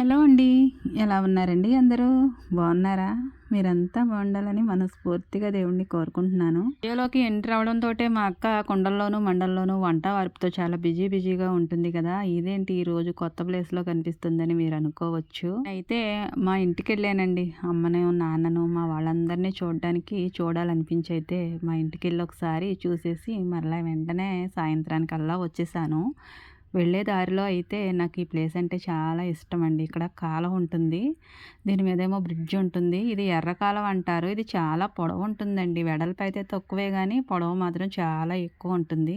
Hello అండి ఎలా ఉన్నారండి అందరూ? బాగున్నారా? మీరంతా బాగుండాలని మనస్ఫూర్తిగా దేవుణ్ణి కోరుకుంటున్నాను. వీడియోలోకి ఎంటర్ అవడంతో మా అక్క కొండల్లోనూ మండల్లోనూ వంట వార్పుతో చాలా బిజీ బిజీగా ఉంటుంది కదా. ఇదేంటి? ఈ రోజు కొత్త ప్లేస్లో కనిపిస్తుందని మీరు అనుకోవచ్చు. అయితే మా ఇంటికి వెళ్ళానండి. అమ్మను నాన్నను మా వాళ్ళందరినీ చూడడానికి చూడాలనిపించి అయితే మా ఇంటికి వెళ్ళి ఒకసారి చూసేసి మరలా వెంటనే సాయంత్రానికల్లా వచ్చేసాను. వెళ్ళే దారిలో అయితే నాకు ఈ ప్లేస్ అంటే చాలా ఇష్టం అండి ఇక్కడ కాలం ఉంటుంది. దీని మీద ఏమో బ్రిడ్జ్ ఉంటుంది. ఇది ఎర్ర కాలం అంటారు. ఇది చాలా పొడవు ఉంటుందండి. వెడల్పు అయితే తక్కువే కానీ పొడవు మాత్రం చాలా ఎక్కువ ఉంటుంది.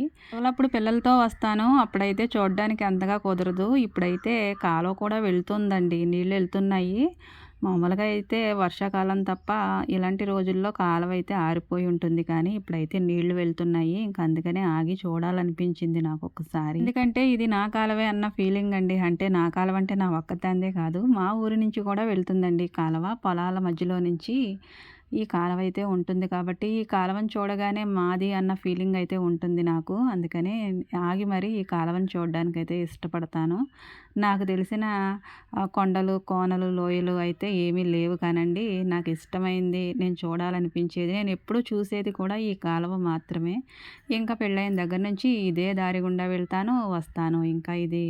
అప్పుడు పిల్లలతో వస్తాను. అప్పుడైతే చూడడానికి అంతగా కుదరదు. ఇప్పుడైతే కాలువ కూడా వెళ్తుందండి. నీళ్ళు వెళ్తున్నాయి. మామూలుగా అయితే వర్షాకాలం తప్ప ఇలాంటి రోజుల్లో కాలువ అయితే ఆరిపోయి ఉంటుంది. కానీ ఇప్పుడైతే నీళ్ళు వెళ్తున్నాయి. ఇంకా అందుకనే ఆగి చూడాలనిపించింది నాకు ఒకసారి ఎందుకంటే ఇది నా కాలువే అన్న ఫీలింగ్ అండి. అంటే నా కాలువ అంటే నా ఒక్కదాందే కాదు. మా ఊరి నుంచి కూడా వెళ్తుందండి. కాలువ పొలాల మధ్యలో నుంచి ఈ కాలం అయితే ఉంటుంది కాబట్టి ఈ కాలువను చూడగానే మాది అన్న ఫీలింగ్ అయితే ఉంటుంది నాకు. అందుకనే ఆగి మరి ఈ కాలువను చూడడానికి అయితే ఇష్టపడతాను. నాకు తెలిసిన కొండలు కోనలు లోయలు అయితే ఏమీ లేవు కానండి. నాకు ఇష్టమైంది నేను చూడాలనిపించేది నేను ఎప్పుడు చూసేది కూడా ఈ కాలువ మాత్రమే. ఇంకా పెళ్ళైన దగ్గర నుంచి ఇదే దారి గుండా వెళ్తాను వస్తాను. ఇంకా ఇది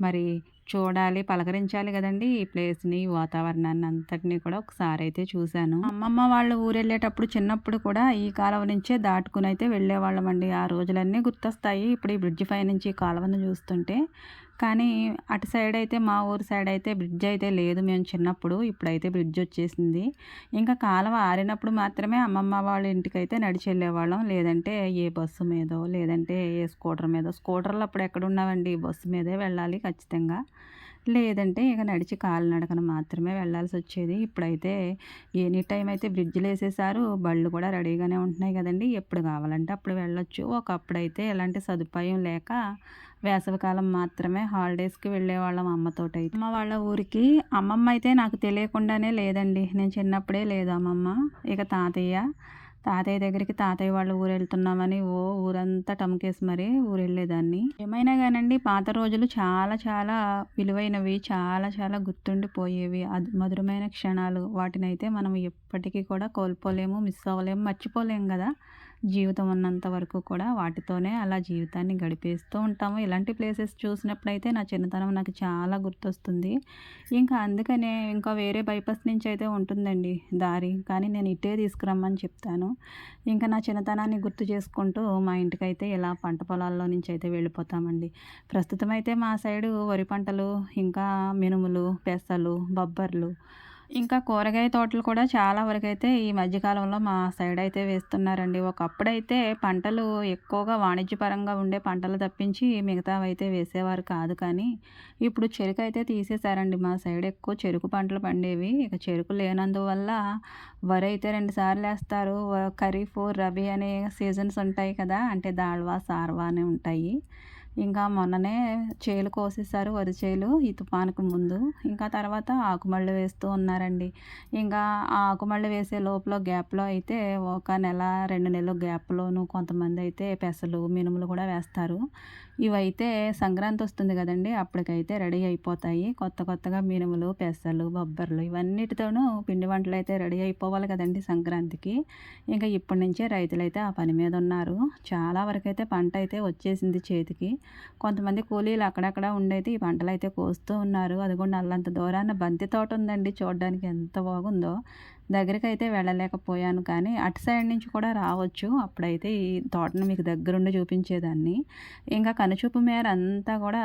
మరి చూడాలి పలకరించాలి కదండి ఈ ప్లేస్ని వాతావరణాన్ని అంతటినీ కూడా ఒకసారి అయితే చూశాను. అమ్మమ్మ వాళ్ళు ఊరు వెళ్ళేటప్పుడు చిన్నప్పుడు కూడా ఈ కాలువ నుంచే దాటుకుని అయితే వెళ్ళేవాళ్ళమండి. ఆ రోజులన్నీ గుర్తొస్తాయి. ఇప్పుడు ఈ బ్రిడ్జ్ పై నుంచి కాలువను చూస్తుంటే కానీ అటు సైడ్ అయితే మా ఊరు సైడ్ అయితే బ్రిడ్జ్ అయితే లేదు. మేము చిన్నప్పుడు ఇప్పుడైతే బ్రిడ్జ్ వచ్చేసింది. ఇంకా కాలువ ఆరినప్పుడు మాత్రమే అమ్మమ్మ వాళ్ళ ఇంటికైతే నడిచి వెళ్ళేవాళ్ళం. లేదంటే ఏ బస్సు మీదో లేదంటే ఏ స్కూటర్ మీదో. స్కూటర్లు అప్పుడు ఎక్కడున్నావండి బస్సు మీదే వెళ్ళాలి ఖచ్చితంగా. లేదంటే ఇక నడిచి కాలినడకన మాత్రమే వెళ్ళాల్సి వచ్చేది ఇప్పుడైతే ఎనీ టైం అయితే బ్రిడ్జ్లు వేసేసారు బళ్ళు కూడా రెడీగానే ఉంటున్నాయి కదండి. ఎప్పుడు కావాలంటే అప్పుడు వెళ్ళొచ్చు. ఒకప్పుడైతే ఎలాంటి సదుపాయం లేక వేసవికాలం మాత్రమే హాలిడేస్కి వెళ్ళేవాళ్ళం అమ్మతోటి అయితే అమ్మ వాళ్ళ ఊరికి అమ్మమ్మ అయితే నాకు తెలియకుండానే లేదండి. నేను చిన్నప్పుడే లేదు అమ్మమ్మ. ఇక తాతయ్య తాతయ్య దగ్గరికి తాతయ్య వాళ్ళ ఊరు వెళ్తున్నామని ఓ ఊరంతా టమ్కేసి మరీ ఊరు వెళ్ళేదాన్ని ఏమైనా కానండి పాత రోజులు చాలా చాలా విలువైనవి చాలా చాలా గుర్తుండిపోయేవి. అది మధురమైన క్షణాలు. వాటినైతే మనం ఎప్పటికీ కూడా కోల్పోలేము మిస్ అవ్వలేము మర్చిపోలేము కదా. జీవితం ఉన్నంత వరకు కూడా వాటితోనే అలా జీవితాన్ని గడిపేస్తూ ఉంటాము. ఇలాంటి ప్లేసెస్ చూసినప్పుడైతే నా చిన్నతనం నాకు చాలా గుర్తొస్తుంది. ఇంకా అందుకనే ఇంకా వేరే బైపాస్ నుంచి అయితే ఉంటుందండి దారి. కానీ నేను ఇటే తీసుకురమ్మని చెప్తాను. ఇంకా నా చిన్నతనాన్ని గుర్తు చేసుకుంటూ మా ఇంటికైతే ఇలా పంట పొలాల్లో నుంచి అయితే వెళ్ళిపోతామండి. ప్రస్తుతం అయితే మా సైడు వరి పంటలు ఇంకా మినుములు పెసలు బొబ్బర్లు ఇంకా కూరగాయ తోటలు కూడా చాలా వరకు అయితే ఈ మధ్యకాలంలో మా సైడ్ అయితే వేస్తున్నారండి. ఒకప్పుడైతే పంటలు ఎక్కువగా వాణిజ్యపరంగా ఉండే పంటలు తప్పించి మిగతావి అయితే వేసేవారు కాదు కానీ ఇప్పుడు చెరుకు అయితే తీసేశారండి. మా సైడ్ ఎక్కువ చెరుకు పంటలు పండేవి. ఇక చెరుకు లేనందువల్ల వరి అయితే రెండు సార్లు వేస్తారు. ఖరీఫ్ రబీ అనే సీజన్స్ ఉంటాయి కదా అంటే దాళ్వా సార్వా అని ఉంటాయి. ఇంకా మొన్ననే చేలు కోసేసారు వరి చేలు ఈ తుఫానుకు ముందు. ఇంకా తర్వాత ఆకుమళ్ళు వేస్తూ ఉన్నారండి. ఇంకా ఆ ఆకుమళ్ళు వేసే లోపల గ్యాప్లో అయితే ఒక నెల రెండు నెలల గ్యాప్లోనూ కొంతమంది అయితే పెసలు మినుములు కూడా వేస్తారు. ఇవైతే సంక్రాంతి వస్తుంది కదండి. అప్పటికైతే రెడీ అయిపోతాయి. కొత్త కొత్తగా మినుములు పెసలు బొబ్బర్లు ఇవన్నిటితోనూ పిండి వంటలు అయితే రెడీ అయిపోవాలి కదండి సంక్రాంతికి. ఇంకా ఇప్పటి నుంచే రైతులు అయితే ఆ పని మీద ఉన్నారు. చాలా వరకు అయితే పంట అయితే వచ్చేసింది చేతికి. కొంతమంది కూలీలు అక్కడక్కడ ఉండేది ఈ పంటలు అయితే కోస్తూ ఉన్నారు. అది కూడా అల్లంత దూరాన బంతి తోట ఉందండి చూడడానికి ఎంత బాగుందో. దగ్గరికి అయితే వెళ్ళలేకపోయాను కానీ అటు సైడ్ నుంచి కూడా రావచ్చు. అప్పుడైతే ఈ తోటను మీకు దగ్గరుండి చూపించేదాన్ని. ఇంకా కనుచూపు మేర అంతా కూడా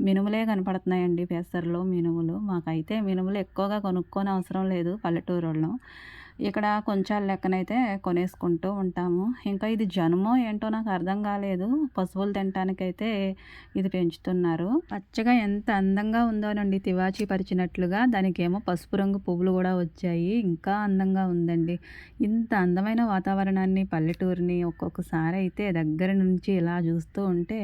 మినుములే కనపడుతున్నాయండి పెసర్లు మినుములు. మాకైతే మినుములు ఎక్కువగా కొనుక్కొని అవసరం లేదు పల్లెటూరులో ఇక్కడ కొంచెం లెక్కనైతే కొనేసుకుంటూ ఉంటాము. ఇంకా ఇది జనమో ఏంటో నాకు అర్థం కాలేదు. పశువులు తినటానికైతే ఇది పెంచుతున్నారు. పచ్చగా ఎంత అందంగా ఉందోనండి తివాచి పరిచినట్లుగా దానికేమో పసుపు రంగు పువ్వులు కూడా వచ్చాయి. ఇంకా అందంగా ఉందండి. ఇంత అందమైన వాతావరణాన్ని పల్లెటూరిని ఒక్కొక్కసారి అయితే దగ్గర నుంచి ఇలా చూస్తూ ఉంటే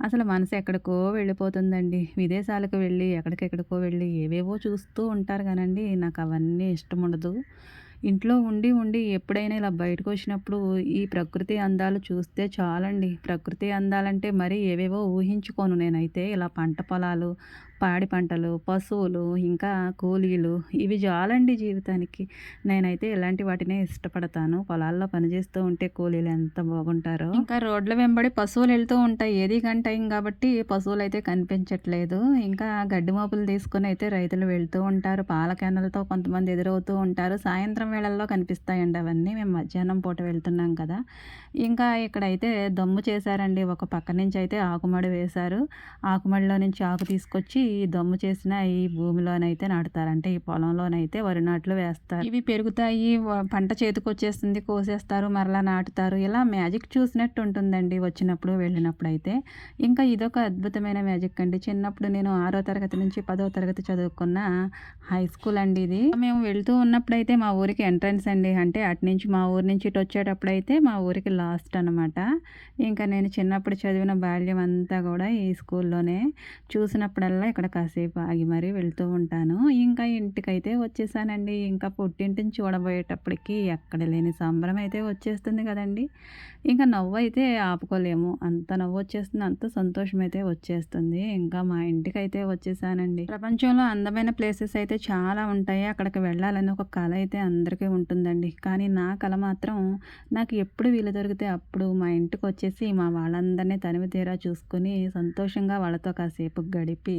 అసలు మనసు ఎక్కడికో వెళ్ళిపోతుందండి. విదేశాలకు వెళ్ళి ఎక్కడికెక్కడికో వెళ్ళి ఏవేవో చూస్తూ ఉంటారు కానండి. నాకు అవన్నీ ఇష్టం ఉండదు. ఇంట్లో ఉండి ఉండి ఎప్పుడైనా ఇలా బయటకు వచ్చినప్పుడు ఈ ప్రకృతి అందాలు చూస్తే చాలండి. ప్రకృతి అందాలంటే మరీ ఏవేవో ఊహించుకోను నేనైతే. ఇలా పంట పొలాలు పాడి పంటలు పశువులు ఇంకా కూలీలు ఇవి చాలండి జీవితానికి. నేనైతే ఇలాంటి వాటినే ఇష్టపడతాను. పొలాల్లో పనిచేస్తూ ఉంటే కూలీలు ఎంత బాగుంటారో. ఇంకా రోడ్ల వెంబడి పశువులు వెళ్తూ ఉంటాయి. ఏది గంట కాబట్టి పశువులు అయితే కనిపించట్లేదు. ఇంకా గడ్డి మోపులు తీసుకుని అయితే రైతులు వెళ్తూ ఉంటారు. పాల కెనలతో కొంతమంది ఎదురవుతూ ఉంటారు. సాయంత్రం వేళల్లో కనిపిస్తాయండి అవన్నీ. మేము మధ్యాహ్నం పూట వెళ్తున్నాం కదా. ఇంకా ఇక్కడైతే దమ్ము చేశారండి. ఒక పక్క నుంచి అయితే ఆకుమడి వేశారు. ఆకుమడిలో నుంచి ఆకు తీసుకొచ్చి ఈ దమ్ము చేసిన ఈ భూమిలోనైతే నాటుతారంటే ఈ పొలంలోనైతే వరి నాట్లు వేస్తారు. ఇవి పెరుగుతాయి పంట చేతికి వచ్చేస్తుంది కోసేస్తారు మరలా నాటుతారు. ఇలా మ్యాజిక్ చూసినట్టు ఉంటుందండి వచ్చినప్పుడు వెళ్ళినప్పుడు అయితే ఇంకా ఇదొక అద్భుతమైన మ్యాజిక్ అండి. చిన్నప్పుడు నేను ఆరో తరగతి నుంచి పదో తరగతి చదువుకున్న హై స్కూల్ అండి ఇది. మేము వెళ్తూ ఉన్నప్పుడైతే మా ఊరికి ఎంట్రన్స్ అండి. అంటే అటు నుంచి మా ఊరి నుంచి ఇటు వచ్చేటప్పుడు అయితే మా ఊరికి లాస్ట్ అనమాట ఇంకా నేను చిన్నప్పుడు చదివిన బాల్యం అంతా కూడా ఈ స్కూల్లోనే. చూసినప్పుడల్లా అక్కడ కాసేపు ఆగి మరీ వెళ్తూ ఉంటాను. ఇంకా ఇంటికైతే వచ్చేసానండి. ఇంకా పుట్టింటిని చూడబోయేటప్పటికి ఎక్కడ లేని సంబరం అయితే వచ్చేస్తుంది కదండి. ఇంకా నవ్వు అయితే ఆపుకోలేము. అంత నవ్వు వచ్చేస్తుంది అంత సంతోషం అయితే వచ్చేస్తుంది. ఇంకా మా ఇంటికి అయితే వచ్చేసానండి. ప్రపంచంలో అందమైన ప్లేసెస్ అయితే చాలా ఉంటాయి. అక్కడికి వెళ్ళాలని ఒక కళ అయితే అందరికీ ఉంటుందండి. కానీ నా కళ మాత్రం నాకు ఎప్పుడు వీలు దొరికితే అప్పుడు మా ఇంటికి వచ్చేసి మా వాళ్ళందరినీ తనివి తీరా చూసుకుని సంతోషంగా వాళ్ళతో కాసేపు గడిపి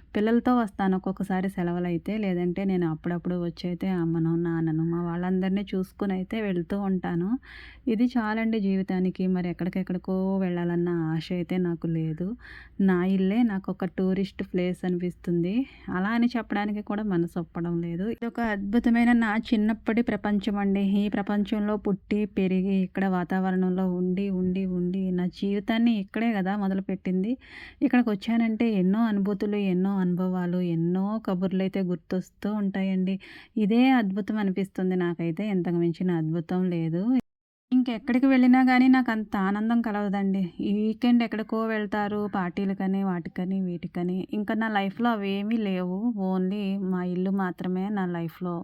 పిల్లలతో వస్తాను ఒక్కొక్కసారి సెలవులు అయితే లేదంటే నేను అప్పుడప్పుడు వచ్చి అయితే అమ్మను నాన్నను మా వాళ్ళందరినీ చూసుకుని అయితే వెళ్తూ ఉంటాను. ఇది చాలండి జీవితానికి. మరి ఎక్కడికెక్కడికో వెళ్ళాలన్న ఆశ అయితే నాకు లేదు. నా ఇల్లే నాకు ఒక టూరిస్ట్ ప్లేస్ అనిపిస్తుంది. అలా అని చెప్పడానికి కూడా మనసు ఒప్పడం లేదు. ఇది ఒక అద్భుతమైన నా చిన్నప్పటి ప్రపంచం అండి. ఈ ప్రపంచంలో పుట్టి పెరిగి ఇక్కడ వాతావరణంలో ఉండి ఉండి ఉండి నా జీవితాన్ని ఇక్కడే కదా మొదలుపెట్టింది. ఇక్కడికి వచ్చానంటే ఎన్నో అనుభూతులు ఎన్నో అనుభవాలు ఎన్నో కబుర్లు అయితే గుర్తొస్తూ ఉంటాయండి. ఇదే అద్భుతం అనిపిస్తుంది నాకైతే. ఎంతకు మించిన అద్భుతం లేదు. ఇంకెక్కడికి వెళ్ళినా కానీ నాకు అంత ఆనందం కలవదండి. ఈ వీకెండ్ ఎక్కడికో వెళ్తారు పార్టీలకని వాటికని వీటికని. ఇంకా నా లైఫ్లో అవేమీ లేవు. ఓన్లీ మా ఇల్లు మాత్రమే నా లైఫ్లో.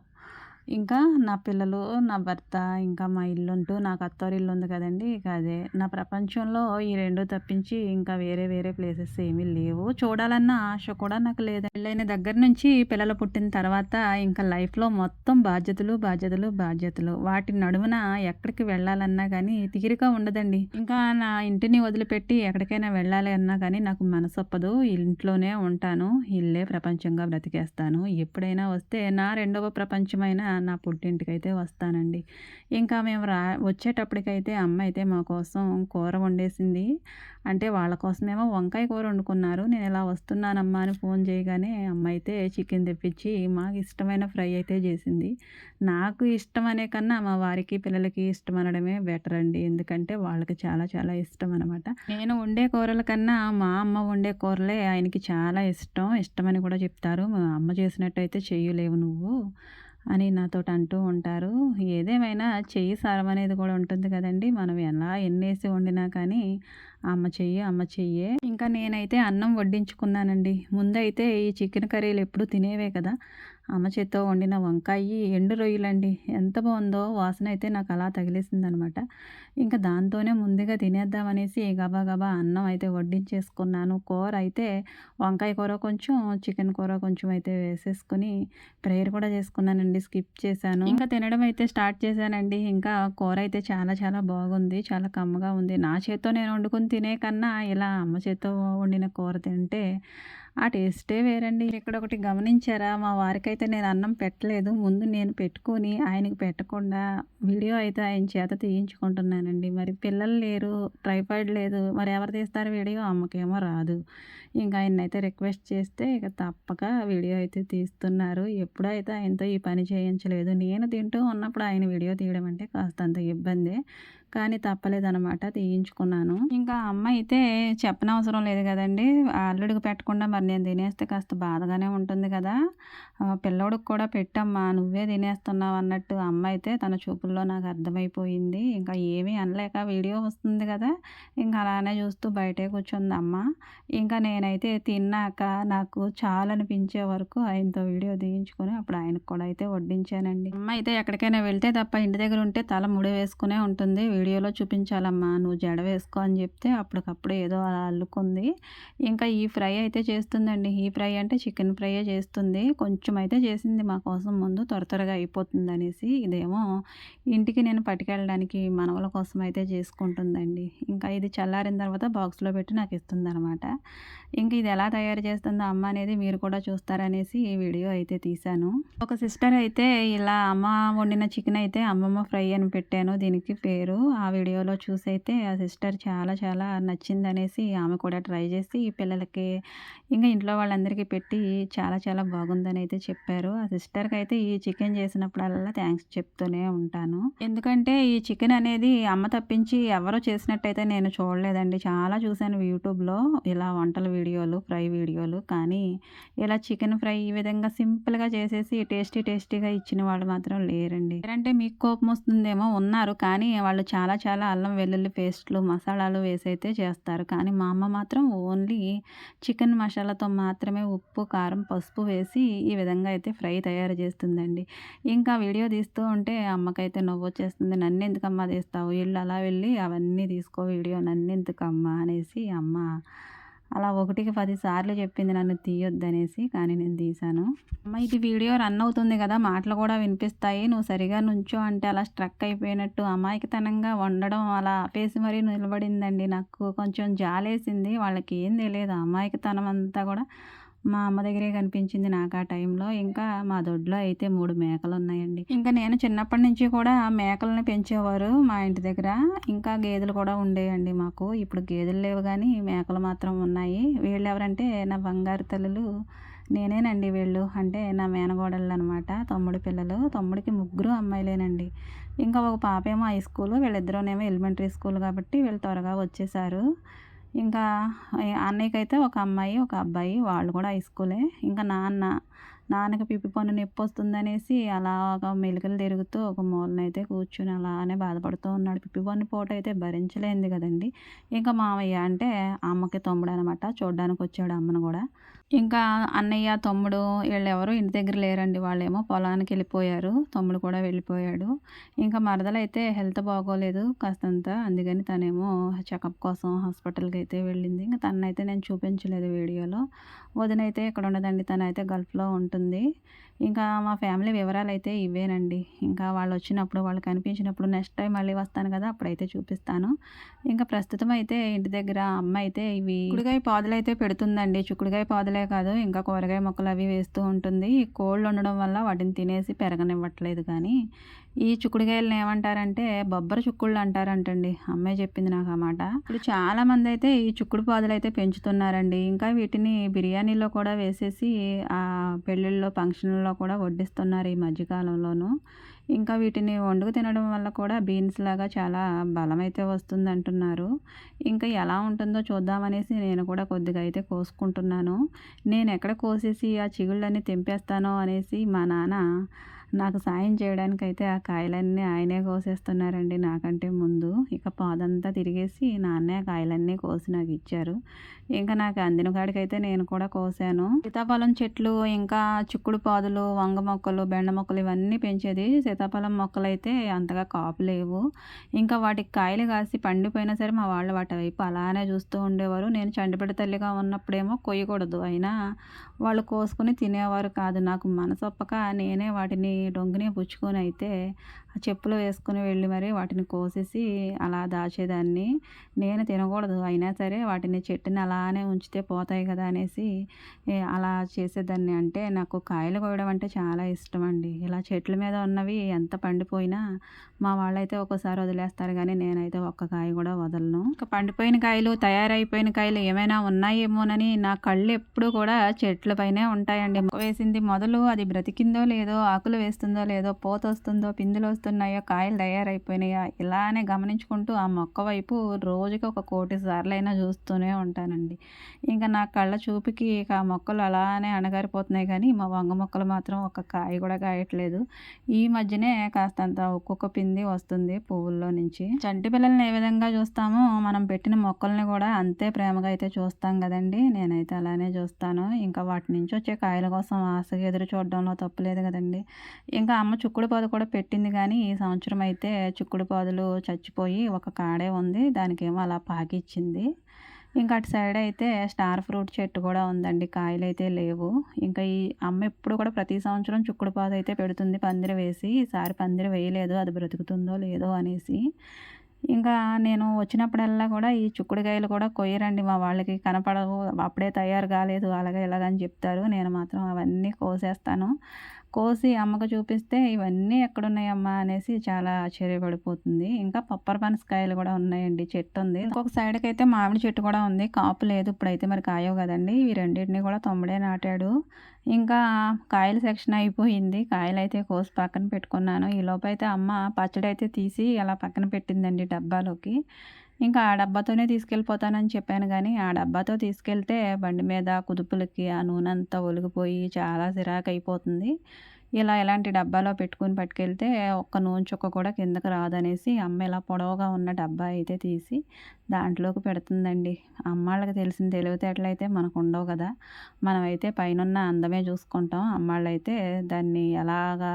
ఇంకా నా పిల్లలు నా భర్త ఇంకా మా ఇల్లు ఉంటూ నాకు అత్తవారి ఇల్లు ఉంది కదండి. ఇక అదే నా ప్రపంచంలో ఈ రెండు తప్పించి ఇంకా వేరే వేరే ప్లేసెస్ ఏమీ లేవు. చూడాలన్న ఆశ కూడా నాకు లేదు పెళ్ళైన దగ్గర నుంచి పిల్లలు పుట్టిన తర్వాత ఇంకా లైఫ్లో మొత్తం బాధ్యతలు బాధ్యతలు బాధ్యతలు. వాటి నడుమున ఎక్కడికి వెళ్ళాలన్నా కానీ తీరిక ఉండదండి. ఇంకా నా ఇంటిని వదిలిపెట్టి ఎక్కడికైనా వెళ్ళాలి అన్నా కానీ నాకు మనసొప్పదు ఇంట్లోనే ఉంటాను. ఇల్లే ప్రపంచంగా బ్రతికేస్తాను. ఎప్పుడైనా వస్తే నా రెండవ ప్రపంచమైన నా పుట్టింటికైతే వస్తానండి. ఇంకా మేము రా వచ్చేటప్పటికైతే అమ్మ అయితే మా కోసం కూర వండేసింది. అంటే వాళ్ళ కోసమేమో వంకాయ కూర వండుకున్నారు. నేను ఇలా వస్తున్నానమ్మా అని ఫోన్ చేయగానే అమ్మ అయితే చికెన్ తెప్పించి మాకు ఇష్టమైన ఫ్రై అయితే చేసింది. నాకు ఇష్టం అనే కన్నా మా వారికి పిల్లలకి ఇష్టం అనడమే బెటర్ అండి. ఎందుకంటే వాళ్ళకి చాలా చాలా ఇష్టం అనమాట. నేను వండే కూరల కన్నా మా అమ్మ వండే కూరలే ఆయనకి చాలా ఇష్టం. ఇష్టమని కూడా చెప్తారు. మా అమ్మ చేసినట్టు అయితే నువ్వు. అని నాతో అంటూ ఉంటారు. ఏదేమైనా చెయ్యి సారం అనేది కూడా ఉంటుంది కదండి. మనం ఎలా ఎన్నేసి వండినా కానీ అమ్మ చెయ్యి అమ్మ చెయ్యే. ఇంకా నేనైతే అన్నం వడ్డించుకున్నానండి. ముందైతే ఈ చికెన్ కర్రీలు ఎప్పుడు తినేవే కదా. అమ్మ చేత్తో వండిన వంకాయ ఎండు రొయ్యలండి. ఎంత బాగుందో వాసన అయితే నాకు అలా తగిలేసిందనమాట. ఇంకా దాంతోనే ముందుగా తినేద్దామనేసి గబా గబా అన్నం అయితే వడ్డించేసుకున్నాను. కూర అయితే వంకాయ కూర కొంచెం చికెన్ కూర కొంచెం అయితే వేసేసుకుని ప్రేయర్ కూడా చేసుకున్నానండి. స్కిప్ చేశాను. ఇంకా తినడం అయితే స్టార్ట్ చేశానండి. ఇంకా కూర అయితే చాలా చాలా బాగుంది. చాలా కమ్మగా ఉంది. నా చేత్తో నేను వండుకుని తినే కన్నా ఇలా అమ్మ చేత్తో వండిన కూర తింటే ఆ టేస్టే వేరండి. ఇక్కడ ఒకటి గమనించారా? మా వారికైతే నేను అన్నం పెట్టలేదు. ముందు నేను పెట్టుకొని ఆయనకి పెట్టకుండా వీడియో అయితే ఆయన చేత తీయించుకుంటున్నానండి. మరి పిల్లలు లేరు ట్రైపాయిడ్ లేదు. మరి ఎవరు తీస్తారు వీడియో? అమ్మకేమో రాదు. ఇంకా ఆయన అయితే రిక్వెస్ట్ చేస్తే ఇక తప్పక వీడియో అయితే తీస్తున్నారు. ఎప్పుడైతే ఆయనతో ఈ పని చేయించలేదు నేను తింటూ ఉన్నప్పుడు ఆయన వీడియో తీయడం అంటే కాస్త అంత ఇబ్బందే. కానీ తప్పలేదనమాట తీయించుకున్నాను. ఇంకా అమ్మ అయితే చెప్పనవసరం లేదు కదండి. అల్లుడికి పెట్టకుండా మరి నేను తినేస్తే కాస్త బాధగానే ఉంటుంది కదా. పిల్లోడికి కూడా పెట్టమ్మా నువ్వే తినేస్తున్నావు అన్నట్టు అమ్మ అయితే తన చూపుల్లో నాకు అర్థమైపోయింది. ఇంకా ఏమీ అనలేక వీడియో వస్తుంది కదా. ఇంకా అలానే చూస్తూ బయటే కూర్చుంది అమ్మ ఇంకా నేనైతే తిన్నాక నాకు చాలా అనిపించే వరకు ఆయనతో వీడియో తీయించుకొని అప్పుడు ఆయనకు కూడా అయితే వడ్డించానండి. అమ్మ అయితే ఎక్కడికైనా వెళ్తే తప్ప ఇంటి దగ్గర ఉంటే తల ముడి వేసుకునే ఉంటుంది. వీడియోలో చూపించాలమ్మా నువ్వు జడ వేసుకో అని చెప్తే అప్పటికప్పుడు ఏదో అలా అల్లుకుంది. ఇంకా ఈ ఫ్రై అయితే చేస్తుందండి. ఈ ఫ్రై అంటే చికెన్ ఫ్రైయే చేస్తుంది. కొంచెం అయితే చేసింది మా కోసం ముందు త్వర త్వరగా అయిపోతుంది అనేసి ఇదేమో ఇంటికి నేను పట్టుకెళ్ళడానికి మనవల కోసం అయితే చేసుకుంటుందండి. ఇంకా ఇది చల్లారిన తర్వాత బాక్స్లో పెట్టి నాకు ఇస్తుంది అనమాట ఇది ఎలా తయారు చేస్తుందో అమ్మ అనేది మీరు కూడా చూస్తారనేసి ఈ వీడియో అయితే తీశాను. ఒక సిస్టర్ అయితే ఇలా అమ్మ వండిన చికెన్ అయితే అమ్మమ్మ ఫ్రై అని పెట్టాను. దీనికి పేరు ఆ వీడియోలో చూసి అయితే ఆ సిస్టర్ చాలా చాలా నచ్చిందనేసి ఆమె కూడా ట్రై చేసి పిల్లలకి ఇంకా ఇంట్లో వాళ్ళందరికీ పెట్టి చాలా చాలా బాగుందని అయితే చెప్పారు. ఆ సిస్టర్కి అయితే ఈ చికెన్ చేసినప్పుడల్లా థ్యాంక్స్ చెప్తూనే ఉంటాను. ఎందుకంటే ఈ చికెన్ అనేది అమ్మ తప్పించి ఎవరో చేసినట్టయితే నేను చూడలేదండి. చాలా చూశాను యూట్యూబ్లో ఇలా వంటల వీడియోలు ఫ్రై వీడియోలు. కానీ ఇలా చికెన్ ఫ్రై ఈ విధంగా సింపుల్గా చేసేసి టేస్టీ టేస్టీగా ఇచ్చిన వాళ్ళు మాత్రం లేరండి. అంటే మీకు కోపం వస్తుందేమో ఉన్నారు. కానీ వాళ్ళు చాలా చాలా అల్లం వెల్లుల్లి పేస్ట్లు మసాలాలు వేసి అయితే చేస్తారు. కానీ మా అమ్మ మాత్రం ఓన్లీ చికెన్ మసాలాతో మాత్రమే ఉప్పు కారం పసుపు వేసి ఈ విధంగా అయితే ఫ్రై తయారు చేస్తుందండి. ఇంకా వీడియో తీస్తూ ఉంటే అమ్మకైతే నవ్వు వచ్చేస్తుంది నన్ను ఎందుకమ్మా తీస్తావు? వీళ్ళు అలా వెళ్ళి అవన్నీ తీసుకో వీడియో. నన్ను ఎందుకమ్మా? అనేసి అమ్మ అలా ఒకటికి పది సార్లు చెప్పింది నన్ను తీయొద్దనేసి కానీ నేను తీశాను. అమ్మ ఇది వీడియో రన్ అవుతుంది కదా మాటలు కూడా వినిపిస్తాయి. నువ్వు సరిగా నుంచో అంటే అలా స్ట్రక్ అయిపోయినట్టు అమాయకతనంగా వండడం అలా ఆపేసి మరీ నిలబడిందండి. నాకు కొంచెం జాలేసింది. వాళ్ళకి ఏం తెలియదు అమాయకతనం అంతా కూడా. మా అమ్మ దగ్గరే కనిపించింది నాకు ఆ టైంలో. ఇంకా మా దొడ్లో అయితే మూడు మేకలు ఉన్నాయండి ఇంకా నేను చిన్నప్పటి నుంచి కూడా మేకలను పెంచేవారు మా ఇంటి దగ్గర. ఇంకా గేదెలు కూడా ఉండేయండి మాకు. ఇప్పుడు గేదెలు లేవు కానీ మేకలు మాత్రం ఉన్నాయి. వీళ్ళు ఎవరంటే నా బంగారు తల్లులు నేనేనండి వీళ్ళు. అంటే నా మేనగోడళ్ళు అనమాట తమ్ముడు పిల్లలు. తమ్ముడికి ముగ్గురు అమ్మాయిలేనండి. ఇంకా ఒక పాప ఏమో హై స్కూల్ వీళ్ళిద్దరూనేమో ఎలిమెంటరీ స్కూల్ కాబట్టి వీళ్ళు త్వరగా వచ్చేసారు. ఇంకా అన్నయ్యకి అయితే ఒక అమ్మాయి ఒక అబ్బాయి వాళ్ళు కూడా హై స్కూలే ఇంకా నాన్న నాన్నకి పిప్పి పన్ను నొప్పి వస్తుందనేసి అలా ఒక మెలికలు తిరుగుతూ ఒక మూలనైతే కూర్చుని అలానే బాధపడుతూ ఉన్నాడు. పిప్పి పన్ను పూట అయితే భరించలేంది కదండి. ఇంకా మామయ్య అంటే అమ్మకి తమ్ముడు అనమాట. చూడడానికి వచ్చాడు అమ్మను కూడా. ఇంకా అన్నయ్య తమ్ముడు వీళ్ళు ఎవరు ఇంటి దగ్గర లేరండి. వాళ్ళేమో పొలానికి వెళ్ళిపోయారు. తమ్ముడు కూడా వెళ్ళిపోయాడు. ఇంకా మరదలైతే హెల్త్ బాగోలేదు కాస్తంత. అందుకని తనేమో చెకప్ కోసం హాస్పిటల్కి అయితే వెళ్ళింది. ఇంకా తనైతే నేను చూపించలేదు వీడియోలో. వదినైతే ఇక్కడ ఉండదండి. తనైతే గల్ఫ్లో ఉంటుంది. ఇంకా మా ఫ్యామిలీ వివరాలు అయితే ఇవేనండి. ఇంకా వాళ్ళు వచ్చినప్పుడు వాళ్ళు కనిపించినప్పుడు నెక్స్ట్ టైం మళ్ళీ వస్తాను కదా అప్పుడైతే చూపిస్తాను. ఇంకా ప్రస్తుతం అయితే ఇంటి దగ్గర అమ్మ అయితే ఇవి చుక్కుడుగాయ పాదులు అయితే పెడుతుందండి. చుక్కుడుగాయ పాదులు కాదు ఇంకా కూరగాయ మొక్కలు అవి వేస్తూ ఉంటుంది. ఈ కోళ్ళు ఉండడం వల్ల వాటిని తినేసి పెరగనివ్వట్లేదు కానీ ఈ చుక్కుడుగాయలను ఏమంటారంటే బొబ్బర చుక్కుళ్ళు అంటారంటండి. అమ్మాయి చెప్పింది నాకు ఆ మాట. ఇప్పుడు చాలా మంది అయితే ఈ చుక్కుడు పాదులు అయితే పెంచుతున్నారండి. ఇంకా వీటిని బిర్యానీలో కూడా వేసేసి ఆ పెళ్ళిళ్ళలో ఫంక్షన్లలో కూడా వడ్డిస్తున్నారు ఈ మధ్యకాలంలోనూ. ఇంకా వీటిని వండుకు తినడం వల్ల కూడా బీన్స్ లాగా చాలా బలం అయితే వస్తుంది అంటున్నారు ఇంకా ఎలా ఉంటుందో చూద్దామనేసి నేను కూడా కొద్దిగా అయితే కోసుకుంటున్నాను. నేను ఎక్కడ కోసేసి ఆ చిగుళ్ళని తెంపేస్తానో అనేసి మా నాన్న నాకు సాయం చేయడానికైతే ఆ కాయలన్నీ ఆయనే కోసేస్తున్నారండి నాకంటే ముందు. ఇక పాదంతా తిరిగేసి నాన్నే కాయలన్నీ కోసి నాకు ఇచ్చారు. ఇంకా నాకు అందిన కాడికైతే నేను కూడా కోసాను. సీతాఫలం చెట్లు ఇంకా చిక్కుడు పాదులు వంగ మొక్కలు బెండ మొక్కలు ఇవన్నీ పెంచేది. సీతాఫలం మొక్కలు అయితే అంతగా కాపు లేవు. ఇంకా వాటికి కాయలు కాసి పండిపోయినా సరే మా వాళ్ళు వాటి వైపు అలానే చూస్తూ ఉండేవారు. నేను చండిపెడ తల్లిగా ఉన్నప్పుడేమో కొయ్యకూడదు. అయినా వాళ్ళు కోసుకుని తినేవారు కాదు. నాకు మనసొప్పక నేనే వాటిని డొంగిని పుచ్చుకొని అయితే చెప్పులు వేసుకుని వెళ్ళి మరి వాటిని కోసేసి అలా దాచేదాన్ని. నేను తినకూడదు. అయినా సరే వాటిని చెట్టుని అలా అలానే ఉంచితే పోతాయి కదా అనేసి అలా చేసేదాన్ని. అంటే నాకు కాయలు కోయడం అంటే చాలా ఇష్టం అండి. ఇలా చెట్ల మీద ఉన్నవి ఎంత పండిపోయినా మా వాళ్ళైతే ఒక్కోసారి వదిలేస్తారు కానీ నేనైతే ఒక్క కాయ కూడా వదలను. ఇంకా పండిపోయిన కాయలు తయారైపోయిన కాయలు ఏమైనా ఉన్నాయేమోనని నా కళ్ళు ఎప్పుడూ కూడా చెట్ల పైనే ఉంటాయండి. వేసింది మొదలు అది బ్రతికిందో లేదో ఆకులు వేస్తుందో లేదో పోత వస్తుందో పిందులు వస్తున్నాయో కాయలు తయారైపోయినాయా ఇలానే గమనించుకుంటూ ఆ మొక్క వైపు రోజుకి ఒక కోటి సార్లైనా చూస్తూనే ఉంటానండి. అండి ఇంకా నా కళ్ళ చూపుకి ఇక ఆ మొక్కలు అలానే అణగారిపోతున్నాయి కానీ మా వంగ మొక్కలు మాత్రం ఒక కాయ కూడా కాయట్లేదు. ఈ మధ్యనే కాస్తంత ఒక్కొక్క పిండి వస్తుంది పువ్వుల్లో నుంచి. చంటి పిల్లల్ని ఏ విధంగా చూస్తామో మనం పెట్టిన మొక్కల్ని కూడా అంతే ప్రేమగా అయితే చూస్తాం కదండి. నేనైతే అలానే చూస్తాను. ఇంకా వాటి నుంచి వచ్చే కాయల కోసం ఆశగా ఎదురు చూడడంలో తప్పులేదు కదండి. ఇంకా అమ్మ చుక్కుడు పాదు కూడా పెట్టింది కానీ ఈ సంవత్సరం అయితే చుక్కుడు పాదులు చచ్చిపోయి ఒక కాడే ఉంది. దానికేమో అలా పాకిచ్చింది. ఇంకా అటు సైడ్ అయితే స్టార్ ఫ్రూట్ చెట్టు కూడా ఉందండి. కాయలు అయితే లేవు. ఇంకా ఈ అమ్మ ఎప్పుడు కూడా ప్రతి సంవత్సరం చుక్కుడు పాదు అయితే పెడుతుంది. పందిరి వేసి ఈసారి పందిరి వేయలేదు. అది బ్రతుకుతుందో లేదో అనేసి. ఇంకా నేను వచ్చినప్పుడల్లా కూడా ఈ చుక్కుడుకాయలు కూడా కొయ్యరండి. మా వాళ్ళకి కనపడవు. అప్పుడే తయారు కాలేదు. అలాగే ఇలాగని చెప్తారు. నేను మాత్రం అవన్నీ కోసేస్తాను. కోసి అమ్మకు చూపిస్తే ఇవన్నీ ఎక్కడున్నాయమ్మా అనేసి చాలా ఆశ్చర్యపడిపోతుంది. ఇంకా పప్పర్ పనసకాయలు కూడా ఉన్నాయండి చెట్టు ఉంది. ఇంకొక సైడ్కి అయితే మామిడి చెట్టు కూడా ఉంది. కాపు లేదు ఇప్పుడైతే మరి కాయవు కదండి. ఈ రెండింటిని కూడా తొమ్మిడే నాటాడు. ఇంకా కాయల సెక్షన్ అయిపోయింది. కాయలు అయితే కోసి పక్కన పెట్టుకున్నాను. ఈ లోపైతే అమ్మ పచ్చడి అయితే తీసి అలా పక్కన పెట్టిందండి డబ్బాలోకి. ఇంకా ఆ డబ్బాతోనే తీసుకెళ్ళిపోతానని చెప్పాను కానీ ఆ డబ్బాతో తీసుకెళ్తే బండి మీద కుదుపులకి ఆ నూనె అంతా ఒలిగిపోయి చాలా సిరాకు అయిపోతుంది ఇలా ఇలాంటి డబ్బాలో పెట్టుకుని పట్టుకెళ్తే ఒక్క నూనె చుక్క కూడా కిందకి రాదనేసి అమ్మ ఇలా పొడవుగా ఉన్న డబ్బా అయితే తీసి దాంట్లోకి పెడుతుందండి. అమ్మాళ్ళకి తెలిసిన తెలివితేటలు అయితే మనకు ఉండవు కదా. మనమైతే పైన అందమే చూసుకుంటాం. అమ్మాళ్ళు అయితే దాన్ని ఎలాగా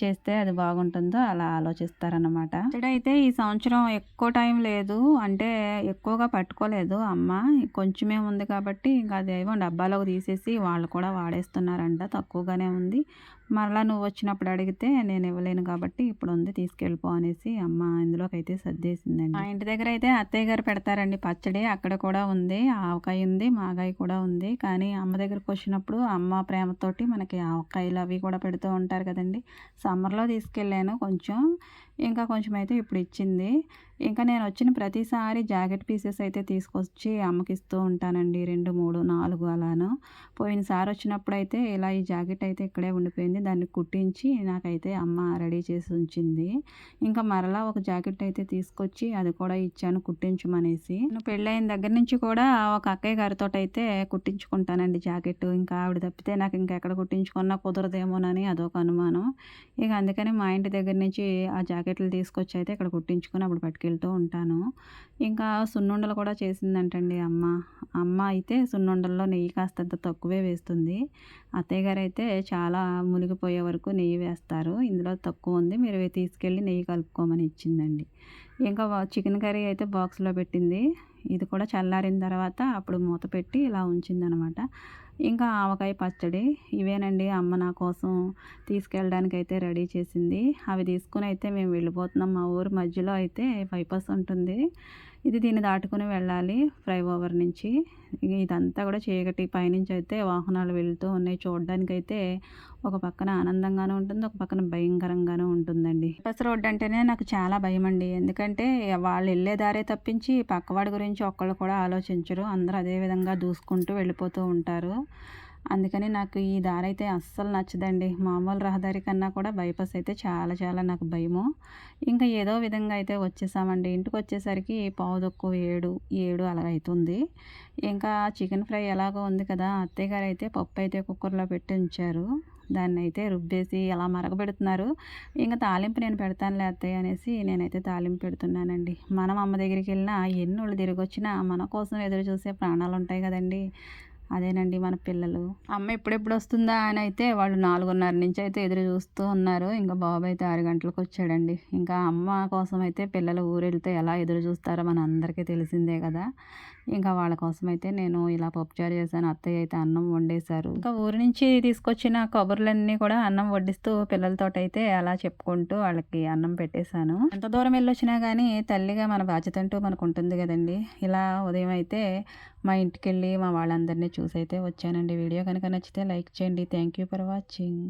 చేస్తే అది బాగుంటుందో అలా ఆలోచిస్తారనమాట అయితే ఈ సంవత్సరం ఎక్కువ టైం లేదు. అంటే ఎక్కువగా పట్టుకోలేదు అమ్మ. కొంచెమే ఉంది కాబట్టి ఇంకా అదేమో డబ్బాలోకి తీసేసి వాళ్ళు కూడా వాడేస్తున్నారంట తక్కువగానే ఉంది. మరలా నువ్వు వచ్చినప్పుడు అడిగితే నేను ఇవ్వలేను కాబట్టి ఇప్పుడు ఉంది తీసుకెళ్ళిపో అనేసి అమ్మ ఇందులోకి అయితే సర్దేసిందండి. మా ఇంటి దగ్గర అయితే అత్తయ్య గారు పెడతారండి పచ్చడి. అక్కడ కూడా ఉంది ఆవకాయ ఉంది మాగాయ కూడా ఉంది. కానీ అమ్మ దగ్గరకు వచ్చినప్పుడు అమ్మ ప్రేమతోటి మనకి ఆవకాయలు అవి కూడా పెడుతూ ఉంటారు కదండి. సమ్మర్లో తీసుకెళ్ళాను కొంచెం. ఇంకా కొంచెం అయితే ఇప్పుడు ఇచ్చింది ఇంకా నేను వచ్చిన ప్రతిసారి జాకెట్ పీసెస్ అయితే తీసుకొచ్చి అమ్మకి ఇస్తూ ఉంటానండి. రెండు మూడు నాలుగు అలాను. పోయినసారి వచ్చినప్పుడు అయితే ఇలా ఈ జాకెట్ అయితే ఇక్కడే ఉండిపోయింది. దాన్ని కుట్టించి నాకైతే అమ్మ రెడీ చేసి ఉంచింది. ఇంకా మరలా ఒక జాకెట్ అయితే తీసుకొచ్చి అది కూడా ఇచ్చాను కుట్టించమనేసి. నేను పెళ్ళైన దగ్గర నుంచి కూడా ఒక అక్కయ్య గారితో అయితే కుట్టించుకుంటానండి జాకెట్. ఇంకా ఆవిడ తప్పితే నాకు ఇంకెక్కడ కుట్టించుకున్నా కుదరదేమోనని అదొక అనుమానం. ఇక అందుకని మా ఇంటి దగ్గర నుంచి ఆ జాకెట్ ప్యాకెట్లు తీసుకొచ్చి అయితే ఇక్కడ కుట్టించుకొని అప్పుడు పట్టుకెళ్తూ ఉంటాను. ఇంకా సున్నుండలు కూడా చేసిందంటండి అమ్మ. అమ్మ అయితే సున్నుండల్లో నెయ్యి కాస్తంత తక్కువే వేస్తుంది. అత్తయ్య గారు అయితే చాలా మునిగిపోయే వరకు నెయ్యి వేస్తారు. ఇందులో తక్కువ ఉంది. మీరు తీసుకెళ్ళి నెయ్యి కలుపుకోమని ఇచ్చిందండి. ఇంకా చికెన్ కర్రీ అయితే బాక్స్లో పెట్టింది. ఇది కూడా చల్లారిన తర్వాత అప్పుడు మూత పెట్టి ఇలా ఉంచిందనమాట. ఇంకా ఆవకాయ పచ్చడి ఇవేనండి. అమ్మ నా కోసం తీసుకెళ్ళడానికి అయితే రెడీ చేసింది. అవి తీసుకుని అయితే మేము వెళ్ళిపోతున్నాం మా ఊరు మధ్యలో అయితే బైపాస్ ఉంటుంది. ఇది దీన్ని దాటుకుని వెళ్ళాలి ఫ్లైఓవర్ నుంచి. ఇదంతా కూడా చీకటి పైనుంచి అయితే వాహనాలు వెళ్తూ ఉన్నాయి. చూడడానికి అయితే ఒక పక్కన ఆనందంగానే ఉంటుంది ఒక పక్కన భయంకరంగానే ఉంటుందండి. బస్ రోడ్డు అంటేనే నాకు చాలా భయం అండి ఎందుకంటే వాళ్ళు వెళ్ళే దారే తప్పించి పక్కవాడి గురించి ఒక్కళ్ళు కూడా ఆలోచించరు. అందరూ అదే విధంగా దూసుకుంటూ వెళ్ళిపోతూ ఉంటారు. అందుకని నాకు ఈ దారి అయితే అస్సలు నచ్చదండి. మామూలు రహదారి కన్నా కూడా బైపాస్ అయితే చాలా చాలా నాకు భయము. ఇంకా ఏదో విధంగా అయితే వచ్చేసామండి. ఇంటికి వచ్చేసరికి పావుదొక్కు ఏడు ఏడు అలా అవుతుంది ఇంకా చికెన్ ఫ్రై ఎలాగో ఉంది కదా అత్తయ్య గారు అయితే పప్పు అయితే కుక్కర్లో పెట్టి ఉంచారు. దాన్ని అయితే రుబ్బేసి అలా మరగబెడుతున్నారు. ఇంకా తాలింపు నేను పెడతానులే అత్తయ్య అనేసి నేనైతే తాలింపు పెడుతున్నానండి. మనం అమ్మ దగ్గరికి వెళ్ళినా ఎన్ని వాళ్ళు తిరిగి వచ్చినా మన కోసం ఎదురు చూసే ప్రాణాలు ఉంటాయి కదండి. అదేనండి మన పిల్లలు. అమ్మ ఎప్పుడెప్పుడు వస్తుందా అని అయితే వాళ్ళు నాలుగున్నర నుంచి అయితే ఎదురు చూస్తూ ఉన్నారు. ఇంకా బాబు అయితే ఆరు గంటలకు వచ్చాడండి ఇంకా అమ్మ కోసం అయితే పిల్లలు ఊరెళ్తే ఎలా ఎదురు చూస్తారో మన అందరికీ తెలిసిందే కదా. ఇంకా వాళ్ళ కోసం అయితే నేను ఇలా పప్పుచారు చేశాను అత్తయ్య అయితే అన్నం వండేశారు. ఇంకా ఊరి నుంచి తీసుకొచ్చిన కబుర్లన్నీ కూడా అన్నం వడ్డిస్తూ పిల్లలతో అయితే అలా చెప్పుకుంటూ వాళ్ళకి అన్నం పెట్టేశాను. ఎంత దూరం వెళ్ళొచ్చినా కానీ తల్లిగా మన బాధ్యత అంటూ మనకు ఉంటుంది కదండి. ఇలా ఉదయం అయితే మా ఇంటికి వెళ్ళి మా వాళ్ళందరినీ చూసి అయితే వచ్చానండి. వీడియో కనుక నచ్చితే లైక్ చేయండి. Thank you for watching.